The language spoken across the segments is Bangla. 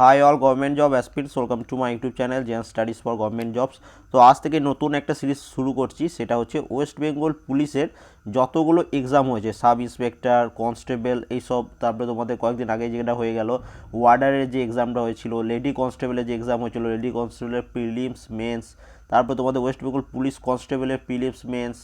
Hi all government job aspirants welcome to my YouTube channel Zen studies for government jobs তো আজ থেকে নতুন একটা সিরিজ শুরু করছি, সেটা হচ্ছে ওয়েস্ট বেঙ্গল পুলিশের যতগুলো এক্সাম হয়েছে সাব ইন্সপেক্টর কনস্টেবল এইসব, তারপরে তোমাদের কয়েকদিন আগে যেটা হয়ে গেল ওয়ার্ডারের যে এক্সামটা হয়েছিল লেডি কনস্টেবলের যে এক্সাম হয়েছিল লেডি কনস্টেবলের প্রিলিমস মেন্স তারপর তোমাদের ওয়েস্ট বেঙ্গল পুলিশ কনস্টেবলের প্রিলিমস মেন্স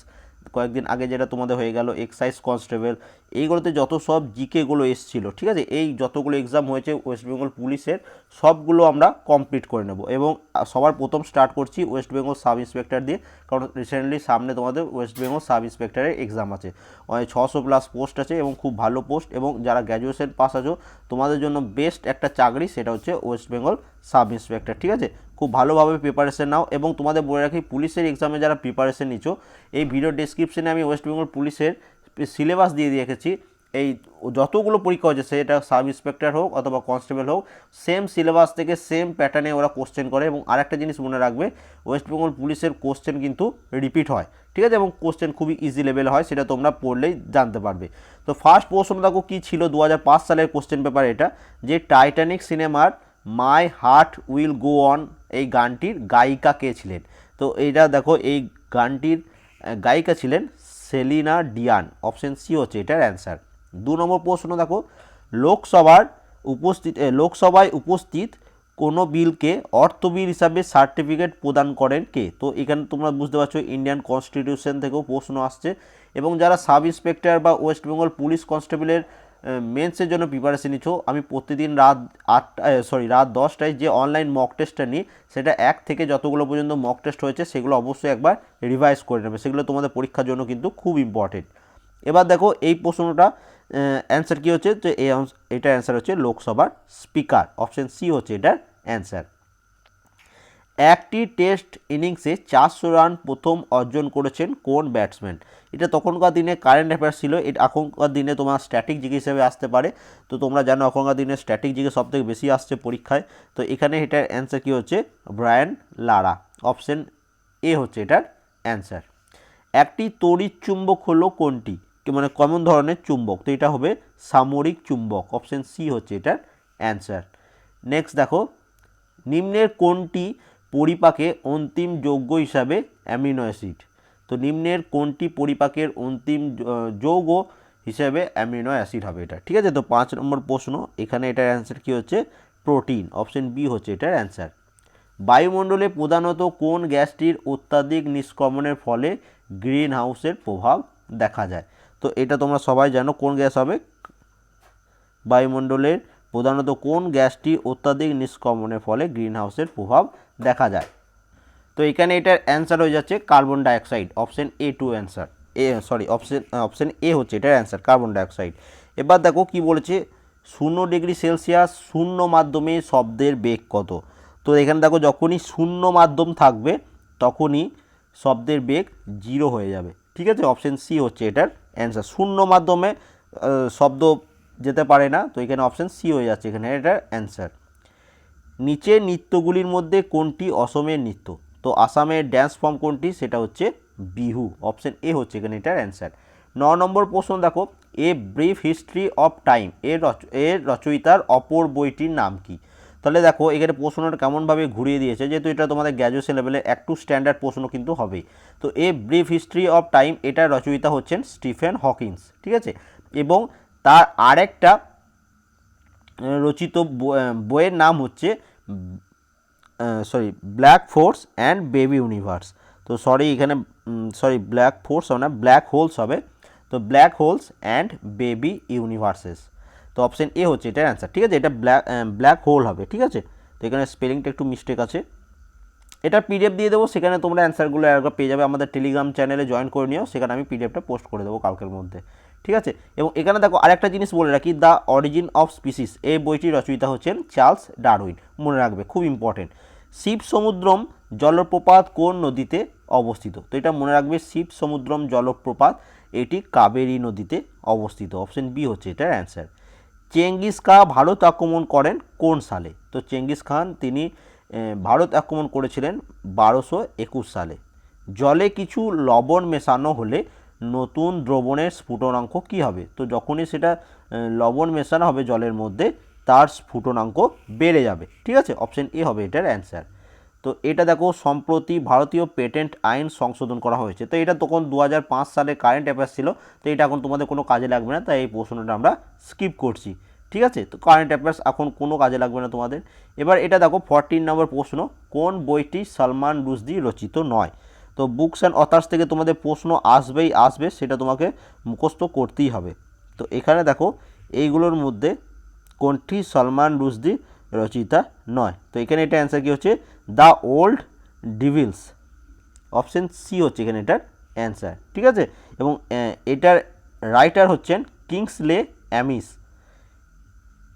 কয়েকদিন আগে যেটা তোমাদের হয়ে গেল এক্সাইজ কনস্টেবল এইগুলোতে যত সব জিকেগুলো এসেছিল, ঠিক আছে? এই যতগুলো এক্সাম হয়েছে ওয়েস্ট বেঙ্গল পুলিশের সবগুলো আমরা কমপ্লিট করে নেব। এবং সবার প্রথম স্টার্ট করছি ওয়েস্ট বেঙ্গল সাব ইন্সপেক্টর দিয়ে, কারণ রিসেন্টলি সামনে তোমাদের ওয়েস্ট বেঙ্গল সাব ইন্সপেক্টরের এক্সাম আছে। ছশো প্লাস পোস্ট আছে এবং খুব ভালো পোস্ট এবং যারা গ্র্যাজুয়েশন পাস আছো, তোমাদের জন্য বেস্ট একটা চাকরি সেটা হচ্ছে ওয়েস্ট বেঙ্গল সাব ইন্সপেক্টর ঠিক আছে? খুব ভালোভাবে প্রিপারেশন নাও এবং তোমাদের বলে রাখি, পুলিশের এক্সামে যারা প্রিপারেশন নিচ্ছ এই ভিডিও ডিসক্রিপশনে আমি ওয়েস্ট বেঙ্গল পুলিশের সিলেবাস দিয়ে রেখেছি। এই যতগুলো পরীক্ষা হচ্ছে সেটা সাব ইন্সপেক্টর হোক অথবা কনস্টেবল হোক সেম সিলেবাস থেকে সেম প্যাটার্নে ওরা কোশ্চেন করে এবং আরেকটা জিনিস মনে রাখবে ওয়েস্ট বেঙ্গল পুলিশের কোশ্চেন কিন্তু রিপিট হয়। ঠিক আছে? এবং কোশ্চেন খুবই ইজি লেভেল হয়, সেটা তোমরা পড়লেই জানতে পারবে। তো ফার্স্ট প্রশ্ন দেখো, কী ছিল দু হাজার পাঁচ সালের কোশ্চেন পেপার এটা? যে Titanic cinema my heart will go on এই গানটির গায়িকা কে ছিলেন? তো এইটা দেখো, এই গানটির গায়িকা ছিলেন সেলিনা ডিয়ান, অপশন সি হচ্ছে এটার অ্যান্সার। দু নম্বর প্রশ্ন দেখো, লোকসভার উপস্থিত লোকসভায় উপস্থিত কোনো বিলকে অর্থ বিল হিসাবে সার্টিফিকেট প্রদান করেন কে? তো এখানে তোমরা বুঝতে পারছ, ইন্ডিয়ান কনস্টিটিউশন থেকেও প্রশ্ন আসছে এবং যারা সাব ইন্সপেক্টর বা ওয়েস্ট বেঙ্গল পুলিশ কনস্টেবলের মেন্সের জন্য প্রিপারেশন নিচ্ছ। আমি প্রতিদিন রাত আটটা সরি রাত দশটায় যে অনলাইন মক টেস্টটা নিই, সেটা এক থেকে যতগুলো পর্যন্ত মক টেস্ট হয়েছে, সেগুলো অবশ্যই একবার রিভাইজ করে নেবে। সেগুলো তোমাদের পরীক্ষার জন্য কিন্তু খুব ইম্পর্টেন্ট এবার দেখো, এই প্রশ্নটা অ্যান্সার কী হচ্ছে? এই এটার অ্যান্সার হচ্ছে লোকসভার স্পিকার অপশন সি হচ্ছে এটার অ্যান্সার একটি টেস্ট ইনিংসে চারশো রান প্রথম অর্জন করেছেন কোন ব্যাটসম্যান। এটা তখনকার দিনে কারেন্ট অ্যাফেয়ার্স ছিল এটা এখনকার দিনে তোমার স্ট্যাটিক জিকে হিসেবে আসতে পারে। তো তোমরা জানো এখনকার দিনে স্ট্যাটিক সব থেকে বেশি আসছে পরীক্ষায়। তো এখানে এটার অ্যান্সার কী হচ্ছে? ব্রায়ান লারা অপশন এ হচ্ছে এটার অ্যান্সার একটি তড়িৎ চুম্বক হলো কোনটি? মানে কমন ধরনের চুম্বক। তো এটা হবে সামরিক চুম্বক। অপশন সি হচ্ছে এটার অ্যান্সার নেক্সট দেখো, নিম্নের কোনটি পরিপাকে অন্তিম যৌগ হিসাবে অ্যামিনো অ্যাসিড। তো নিম্নের কোনটি পরিপাকের অন্তিম যৌগ হিসেবে অ্যামিনো অ্যাসিড হবে এটা? ঠিক আছে, তো পাঁচ নম্বর প্রশ্ন, এখানে এটার অ্যান্সার কী হচ্ছে? প্রোটিন, অপশন বি হচ্ছে এটার অ্যান্সার। বায়ুমণ্ডলে প্রধানত কোন গ্যাসটির অত্যাধিক নিষ্ক্রমণের ফলে গ্রিন হাউসের প্রভাব দেখা যায়? তো এটা তোমরা সবাই জানো কোন গ্যাস হবে? বায়ুমণ্ডলের প্রধানত কোন গ্যাসটি অত্যাধিক নিষ্ক্রমণের ফলে গ্রিন হাউসের প্রভাব দেখা যায়। তো এখানে এটার অ্যান্সার হয়ে যাচ্ছে carbon dioxide option A to answer A sorry option option A হচ্ছে এটার অ্যান্সার কার্বন ডাইঅক্সাইড এবার দেখো কি বলেছে, শূন্য ডিগ্রি সেলসিয়াস শূন্য মাধ্যমে শব্দের বেগ কত? তো এখানে দেখো যখনই শূন্য মাধ্যম থাকবে, তখনই শব্দের বেগ জিরো হয়ে যাবে। ঠিক আছে? অপশন সি হচ্ছে এটার অ্যান্সার শূন্য মাধ্যমে শব্দ যেতে পারে না, তো এখানে অপশন সি হয়ে যাচ্ছে এখানে এটার অ্যান্সার নিচের নৃত্যগুলির মধ্যে কোনটি অসমের নৃত্য? তো আসামের ড্যান্স ফর্ম কোনটি? সেটা হচ্ছে বিহু। অপশন এ হচ্ছে এখানে এটার অ্যান্সার ন নম্বর প্রশ্ন দেখো A brief history of time এর রচ এর রচয়িতার অপর বইটির নাম কি? তাহলে দেখো, এখানে প্রশ্নটা কেমনভাবে ঘুরিয়ে দিয়েছে, যেহেতু এটা তোমাদের গ্র্যাজুয়েশন লেভেলের একটু স্ট্যান্ডার্ড প্রশ্ন কিন্তু হবেই। তো A brief history of time এটার রচয়িতা হচ্ছেন স্টিফেন হকিন্স, ঠিক আছে? এবং তার আরেকটা রচিত বইয়ের নাম হচ্ছে sorry black force and baby universe তো সরি এখানে সরি ব্ল্যাক ফোর্স হবে না ব্ল্যাক হোলস হবে। তো black holes and baby universes তো অপশন এ হচ্ছে এটার অ্যান্সার ঠিক আছে? এটা ব্ল্যাক ব্ল্যাক হোল হবে, ঠিক আছে? তো এখানে স্পেলিংটা একটু মিস্টেক আছে। এটা পিডিএফ দিয়ে দেবো, সেখানে তোমরা অ্যান্সারগুলো একবার পেয়ে যাবে। আমাদের টেলিগ্রাম চ্যানেলে জয়েন করে নিও, সেখানে আমি পিডিএফটা পোস্ট করে দেবো কালকের মধ্যে। ঠিক আছে? এবং এখানে দেখো আরেকটা জিনিস বলে রাখি দ্য অরিজিন অফ স্পিসিস এই বইটির রচয়িতা হচ্ছেন চার্লস ডারউইন। মনে রাখবে, খুব ইম্পর্টেন্ট শিব সমুদ্রম জলপ্রপাত কোন নদীতে অবস্থিত? তো এটা মনে রাখবে, শিব সমুদ্রম জলপ্রপাত, এটি কাবেরী নদীতে অবস্থিত। অপশন বি হচ্ছে এটার অ্যান্সার চেঙ্গিস খা ভারত আক্রমণ করেন কোন সালে? তো চেঙ্গিস খান, তিনি ভারত আক্রমণ করেছিলেন বারোশো একুশ সালে। জলে কিছু লবণ মেশানো হলে নতুন দ্রবণের স্ফুটনাঙ্ক কী হবে? তো যখনই সেটা লবণ মেশানো হবে জলের মধ্যে, তার স্ফুটনাঙ্ক বেড়ে যাবে। ঠিক আছে? অপশন এ হবে এটার অ্যান্সার। তো এটা দেখো, সম্প্রতি ভারতীয় পেটেন্ট আইন সংশোধন করা হয়েছে। তো এটা তখন দু সালে কারেন্ট অ্যাফেয়ার্স ছিল। তো এটা এখন তোমাদের কোনো কাজে লাগবে না। তাই এই প্রশ্নটা আমরা স্কিপ করছি। ঠিক আছে? তো কারেন্ট অ্যাফেয়ার্স এখন কোনো কাজে লাগবে না তোমাদের। এবার এটা দেখো, ফর্টিন নম্বর প্রশ্ন। কোন বইটি সালমান রুশদি রচিত নয়? তো বুকস অ্যান্ড অথার্স থেকে তোমাদের প্রশ্ন আসবেই, আসবে, সেটা তোমাকে মুখস্থ করতেই হবে। তো এখানে দেখো, এইগুলোর মধ্যে কোনটি সলমান রুশদি রচিতা নয়? তো এখানে এটা অ্যান্সার কী হচ্ছে? The old devils option C হচ্ছে এখানে এটার অ্যান্সার ঠিক আছে? এবং এটার রাইটার হচ্ছেন কিংসলে অ্যামিস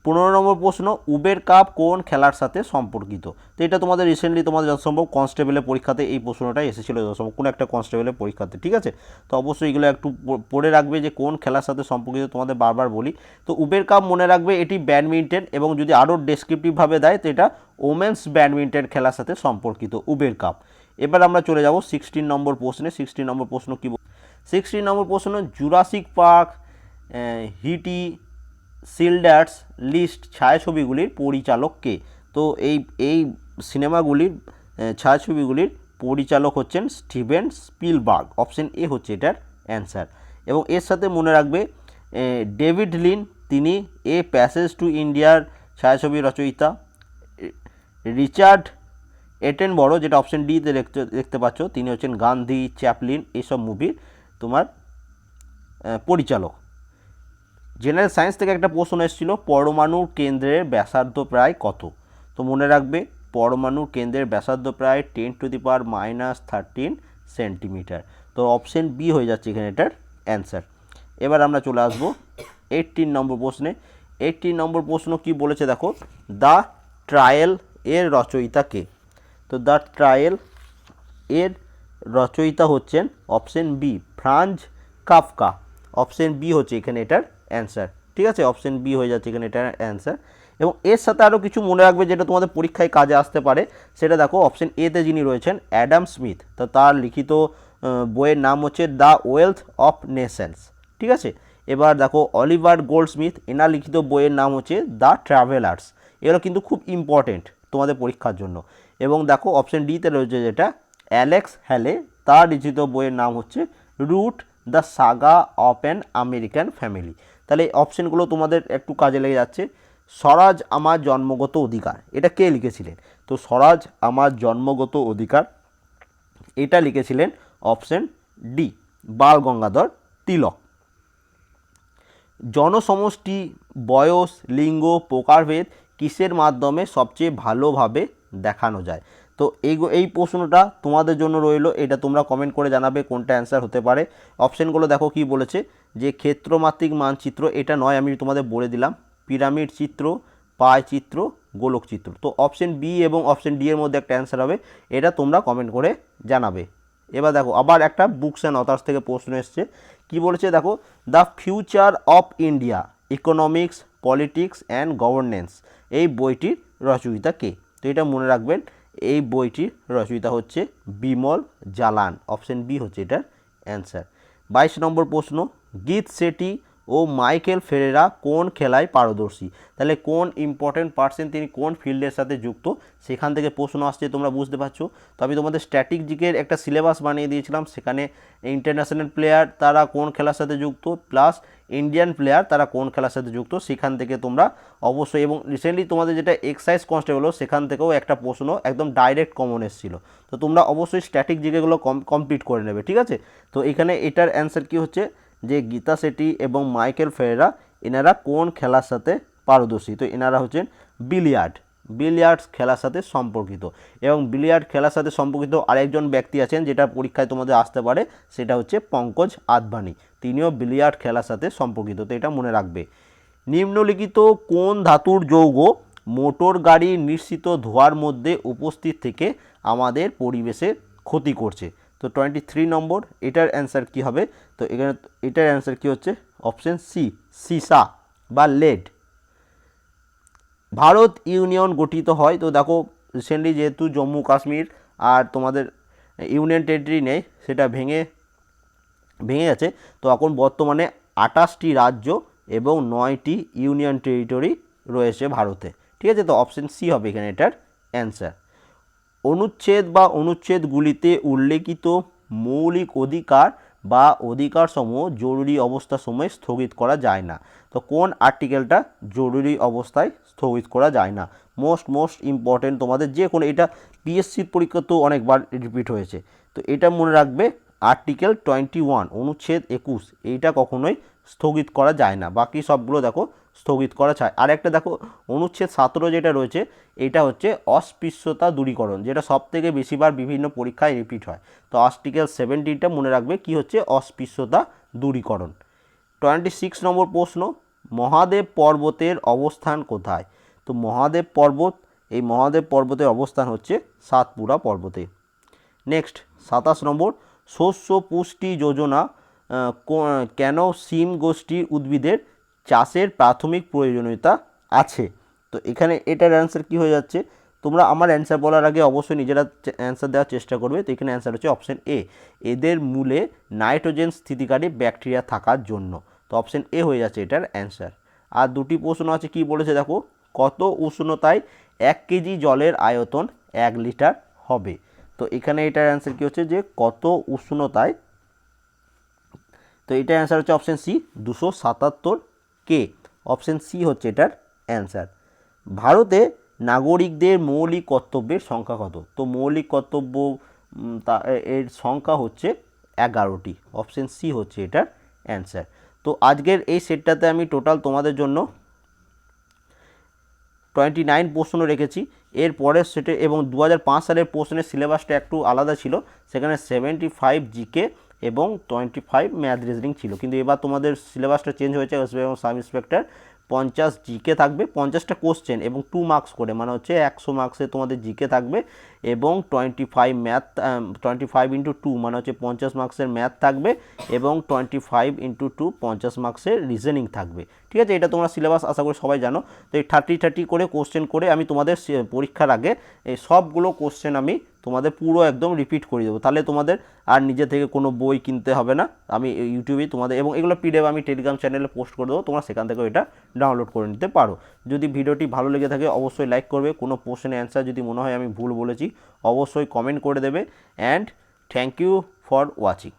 পনেরো নম্বর প্রশ্ন, উবের কাপ কোন খেলার সাথে সম্পর্কিত? তো এটা তোমাদের রিসেন্টলি তোমাদের যত সম্ভব কনস্টেবলের পরীক্ষাতে এই প্রশ্নটা এসেছিল যত সম্ভব কোনো একটা কনস্টেবলের পরীক্ষাতে, ঠিক আছে? তো অবশ্যই এগুলো একটু পড়ে রাখবে যে কোন খেলার সাথে সম্পর্কিত তোমাদের বারবার বলি। তো উবের কাপ মনে রাখবে এটি ব্যাডমিন্টন এবং যদি আরও ডেসক্রিপটিভভাবে দেয়, তো এটা ওমেন্স ব্যাডমিন্টন খেলার সাথে সম্পর্কিত, উবের কাপ। এবার আমরা চলে যাব সিক্সটিন নম্বর প্রশ্নে সিক্সটিন নম্বর প্রশ্ন কী সিক্সটিন নম্বর প্রশ্ন, Jurassic park ET Schindler's list ছায়াছবিগুলির পরিচালক কে তো এই এই সিনেমাগুলির ছায়াছবিগুলির পরিচালক হচ্ছেন স্টিভেন স্পিলবার্গ। অপশন এ হচ্ছে এটার অ্যান্সার। এবং এর সাথে মনে রাখবে ডেভিড লিন, তিনি এ প্যাসেজ টু ইন্ডিয়ার ছায়াছবি রচয়িতা। রিচার্ড এটেন বড় যেটা অপশন ডিতে দেখতে দেখতে পাচ্ছ, তিনি হচ্ছেন গান্ধী চ্যাপলিন এইসব মুভির তোমার পরিচালক। জেনারেল সায়েন্স থেকে একটা প্রশ্ন এসেছিল পরমাণুর কেন্দ্রের ব্যাসার্ধ প্রায় কত? তো মনে রাখবে পরমাণুর কেন্দ্রের ব্যাসার্ধ প্রায় ten to the power minus thirteen centimetre তো অপশন বি হয়ে যাচ্ছে এখানে এটার অ্যান্সার এবার আমরা চলে আসব এইটিন নম্বর প্রশ্নে। এইটিন নম্বর প্রশ্ন কি বলেছে দেখো দ্য ট্রায়াল এর রচয়িতা কে? তো দ্য ট্রায়াল এর রচয়িতা হচ্ছেন option B Franz Kafka option B হচ্ছে এখানে এটার অ্যান্সার ঠিক আছে? অপশন বি হয়ে যাচ্ছে এখানে এটা অ্যান্সার এবং এর সাথে আরও কিছু মনে রাখবে যেটা তোমাদের পরীক্ষায় কাজে আসতে পারে, সেটা দেখো অপশন এতে যিনি রয়েছেন অ্যাডাম স্মিথ তো তার লিখিত বইয়ের নাম হচ্ছে দ্য ওয়েলথ অফ নেশনস ঠিক আছে? এবার দেখো অলিভার গোল্ড স্মিথ এনার লিখিত বইয়ের নাম হচ্ছে দ্য ট্রাভেলার্স এগুলো কিন্তু খুব ইম্পর্টেন্ট তোমাদের পরীক্ষার জন্য। এবং দেখো অপশন ডিতে রয়েছে যেটা অ্যালেক্স হ্যালে তার লিখিত বইয়ের নাম হচ্ছে root the saga of an American family তাহলে অপশনগুলো তোমাদের একটু কাজে লেগে যাচ্ছে। স্বরাজ আমার জন্মগত অধিকার, এটা কে লিখেছিলেন? তো স্বরাজ আমার জন্মগত অধিকার, এটা লিখেছিলেন অপশন ডি, বাল গঙ্গাধর তিলক। জনসমষ্টি, বয়স, লিঙ্গ, প্রকারভেদ কিসের মাধ্যমে সবচেয়ে ভালোভাবে দেখানো যায়? তো এই এই প্রশ্নটা তোমাদের জন্য রইল, এটা তোমরা কমেন্ট করে জানাবে কোনটা অ্যান্সার হতে পারে। অপশানগুলো দেখো কি বলেছে, যে ক্ষেত্রমাত্রিক মানচিত্র, এটা নয়, আমি তোমাদের বলে দিলাম। পিরামিড চিত্র পায় চিত্র, গোলক চিত্র। তো অপশন বি এবং অপশন ডি এর মধ্যে একটা অ্যান্সার হবে, এটা তোমরা কমেন্ট করে জানাবে। এবার দেখো, আবার একটা বুকস অ্যান্ড অথার্স থেকে প্রশ্ন এসছে। কি বলেছে দেখো the future of India economics politics and governance এই বইটির রচয়িতা কে? তো এটা মনে রাখবেন এই বইটির রচয়িতা হচ্ছে বিমল জালান। অপশন বি হচ্ছে এটার অ্যান্সার। বাইশ নম্বর প্রশ্ন, গীত সেটি ও মাইকেল ফেরেরা কোন খেলায় পারদর্শী? তাহলে কোন ইম্পর্টেন্ট পার্সন তিনি কোন ফিল্ডের সাথে যুক্ত? সেখান থেকে প্রশ্ন আসছে, তোমরা বুঝতে পারছ। তো আমি তোমাদের স্ট্যাটিক জিকের একটা সিলেবাস বানিয়ে দিয়েছিলাম। সেখানে ইন্টারন্যাশনাল প্লেয়ার তারা কোন খেলার সাথে যুক্ত? প্লাস ইন্ডিয়ান প্লেয়ার তারা কোন খেলার সাথে যুক্ত, সেখান থেকে তোমরা অবশ্যই এবং রিসেন্টলি তোমাদের যেটা এক্সাইজ কনস্টেবল সেখান থেকেও একটা প্রশ্ন একদম ডাইরেক্ট কমন এসেছিল। তো তোমরা অবশ্যই স্ট্যাটিক জিকেগুলো কম কমপ্লিট করে নেবে, ঠিক আছে? তো এখানে এটার অ্যান্সার কি হচ্ছে? যে গীতা সেটি এবং মাইকেল ফেরেরা, এনারা কোন খেলার সাথে পারদর্শী? তো এনারা হচ্ছেন বিলিয়ার্ড। বিলিয়ার্ডস খেলার সাথে সম্পর্কিত এবং বিলিয়ার্ড খেলার সাথে সম্পর্কিত আরেকজন ব্যক্তি আছেন, যেটা পরীক্ষায় তোমাদের আসতে পারে, সেটা হচ্ছে পঙ্কজ আদবানি তিনিও বিলিয়ার্ড খেলার সাথে সম্পর্কিত, তো এটা মনে রাখবে। নিম্নলিখিত কোন ধাতুর যৌগ মোটর গাড়ি নিশ্চিত ধোঁয়ার মধ্যে উপস্থিত থেকে আমাদের পরিবেশে ক্ষতি করছে? তো টোয়েন্টি থ্রি নম্বর, এটার অ্যান্সার কি হবে? তো এখানে, এটার অ্যান্সার কি হচ্ছে? অপশন সি সিসা বা লেড। ভারত ইউনিয়ন গঠিত হয়, তো দেখো রিসেন্টলি যেহেতু জম্মু কাশ্মীর আর তোমাদের ইউনিয়ন টেরিটরি নেই, সেটা ভেঙে ভেঙে গেছে। তো এখন বর্তমানে আটাশটি রাজ্য এবং নয়টি ইউনিয়ন টেরিটরি রয়েছে ভারতে। ঠিক আছে? তো অপশন সি হবে এখানে এটার অ্যান্সার অনুচ্ছেদ বা অনুচ্ছেদগুলিতে উল্লেখিত মৌলিক অধিকার বা অধিকারসমূহ জরুরি অবস্থা সময়ে স্থগিত করা যায় না। তো কোন আর্টিকেলটা জরুরি অবস্থায় স্থগিত করা যায় না? মোস্ট মোস্ট ইম্পর্টেন্ট তোমাদের যে কোনো এটা পিএসসির পরীক্ষা তো অনেকবার রিপিট হয়েছে। তো এটা মনে রাখবে আর্টিকেল টোয়েন্টি ওয়ান, অনুচ্ছেদ একুশ, এইটা কখনোই স্থগিত করা যায় না। বাকি সবগুলো দেখো, স্থগিত করা চায় আর একটা দেখো, অনুচ্ছেদ সতেরো যেটা রয়েছে, এটা হচ্ছে অস্পৃশ্যতা দূরীকরণ, যেটা সব থেকে বেশিবার বিভিন্ন পরীক্ষায় রিপিট হয়। তো আর্টিকেল সেভেন্টিনটা মনে রাখবে কি হচ্ছে? অস্পৃশ্যতা দূরীকরণ। টোয়েন্টি সিক্স নম্বর প্রশ্ন, মহাদেব পর্বতের অবস্থান কোথায়? তো মহাদেব পর্বত, এই মহাদেব পর্বতের অবস্থান হচ্ছে সাতপুরা পর্বতে। নেক্সট, সাতাশ নম্বর শস্য পুষ্টি যোজনা কেন সিম গোষ্ঠীর উদ্ভিদের চাষের প্রাথমিক প্রয়োজনীয়তা আছে? তো এখানে এটার অ্যান্সার কি হয়ে যাচ্ছে? তোমরা আমার অ্যান্সার বলার আগে অবশ্যই নিজেরা অ্যান্সার দেওয়ার চেষ্টা করবে। তো এখানে অ্যান্সার হচ্ছে অপশন এ এদের মূলে নাইট্রোজেন স্থিতিকারী ব্যাকটেরিয়া থাকার জন্য। তো অপশন এ হয়ে যাচ্ছে এটার অ্যান্সার আর দুটি প্রশ্ন আছে, কি বলেছে দেখো? কত উষ্ণতায় এক কেজি জলের আয়তন এক লিটার হবে? তো এখানে এটার অ্যান্সার কী হচ্ছে যে কত উষ্ণতায়, তো এটার অ্যান্সার হচ্ছে অপশন সি দুশো সাতাত্তর কে অপশন সি হচ্ছে এটার অ্যান্সার ভারতে নাগরিকদের মৌলিক কর্তব্যের সংখ্যা কত? তো মৌলিক কর্তব্য তা এর সংখ্যা হচ্ছে এগারোটি। অপশন সি হচ্ছে এটার অ্যান্সার তো আজকের এই সেটটাতে আমি টোটাল তোমাদের জন্য টোয়েন্টি নাইন প্রশ্ন রেখেছি। এর পরের সেটে এবং দু হাজার পাঁচ সালের প্রশ্নের সিলেবাসটা একটু আলাদা ছিল, সেখানে সেভেন্টি ফাইভ জিকে এবং টোয়েন্টি ফাইভ ম্যাথ রিজনিং ছিল। কিন্তু এবার তোমাদের সিলেবাসটা চেঞ্জ হয়েছে বেঙ্গল সাব ইন্সপেক্টর, পঞ্চাশ জিকে থাকবে, পঞ্চাশটা কোশ্চেন এবং টু মার্কস করে মানে হচ্ছে একশো মার্কসে তোমাদের জিকে থাকবে এবং twenty five math twenty five into two মানে হচ্ছে পঞ্চাশ মার্কসের ম্যাথ থাকবে এবং টোয়েন্টি ফাইভ ইন্টু টু পঞ্চাশ মার্কসের রিজনিং থাকবে। ঠিক আছে? এটা তোমরা সিলেবাস আশা করি সবাই জানো। তো এই থার্টি থার্টি করে কোশ্চেন করে আমি তোমাদের পরীক্ষার আগে এই সবগুলো কোশ্চেন আমি তোমাদের পুরো একদম রিপিট করে দেবো। তাহলে তোমাদের আর নিজে থেকে কোনো বই কিনতে হবে না। আমি এই ইউটিউবেই তোমাদের এবং এগুলো পিডিএফ আমি টেলিগ্রাম চ্যানেলে পোস্ট করে দেবো। তোমরা সেখান থেকেও এটা ডাউনলোড করে নিতে পারো। যদি ভিডিওটি ভালো লেগে থাকে অবশ্যই লাইক করবে। কোনো প্রশ্নের অ্যান্সার যদি মনে হয় আমি ভুল বলেছি, অবশ্যই কমেন্ট করে দেবে। And thank you for watching